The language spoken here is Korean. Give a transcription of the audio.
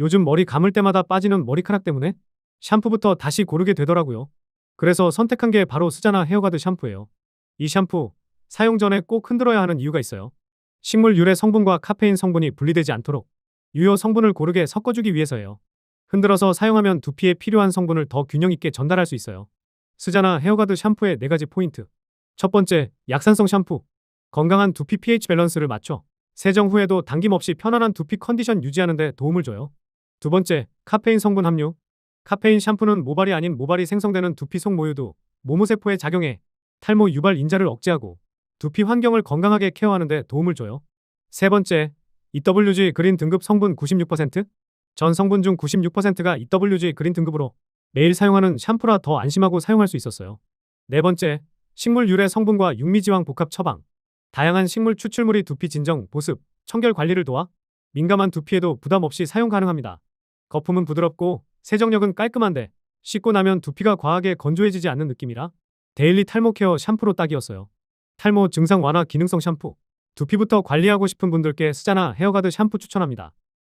요즘 머리 감을 때마다 빠지는 머리카락 때문에 샴푸부터 다시 고르게 되더라고요. 그래서 선택한 게 바로 스자나 헤어가드 샴푸예요. 이 샴푸 사용 전에 꼭 흔들어야 하는 이유가 있어요. 식물 유래 성분과 카페인 성분이 분리되지 않도록 유효 성분을 고르게 섞어주기 위해서예요. 흔들어서 사용하면 두피에 필요한 성분을 더 균형 있게 전달할 수 있어요. 스자나 헤어가드 샴푸의 네 가지 포인트. 첫 번째, 약산성 샴푸. 건강한 두피 pH 밸런스를 맞춰 세정 후에도 당김없이 편안한 두피 컨디션 유지하는 데 도움을 줘요. 두 번째, 카페인 성분 함유. 카페인 샴푸는 모발이 아닌 모발이 생성되는 두피 속 모유도 모모세포에 작용해 탈모 유발 인자를 억제하고 두피 환경을 건강하게 케어하는 데 도움을 줘요. 세 번째, EWG 그린 등급 성분 96%? 전 성분 중 96%가 EWG 그린 등급으로 매일 사용하는 샴푸라 더 안심하고 사용할 수 있었어요. 네 번째, 식물 유래 성분과 육미지왕 복합 처방. 다양한 식물 추출물이 두피 진정, 보습, 청결 관리를 도와 민감한 두피에도 부담 없이 사용 가능합니다. 거품은 부드럽고 세정력은 깔끔한데 씻고 나면 두피가 과하게 건조해지지 않는 느낌이라 데일리 탈모 케어 샴푸로 딱이었어요. 탈모 증상 완화 기능성 샴푸. 두피부터 관리하고 싶은 분들께 스자나 헤어가드 샴푸 추천합니다.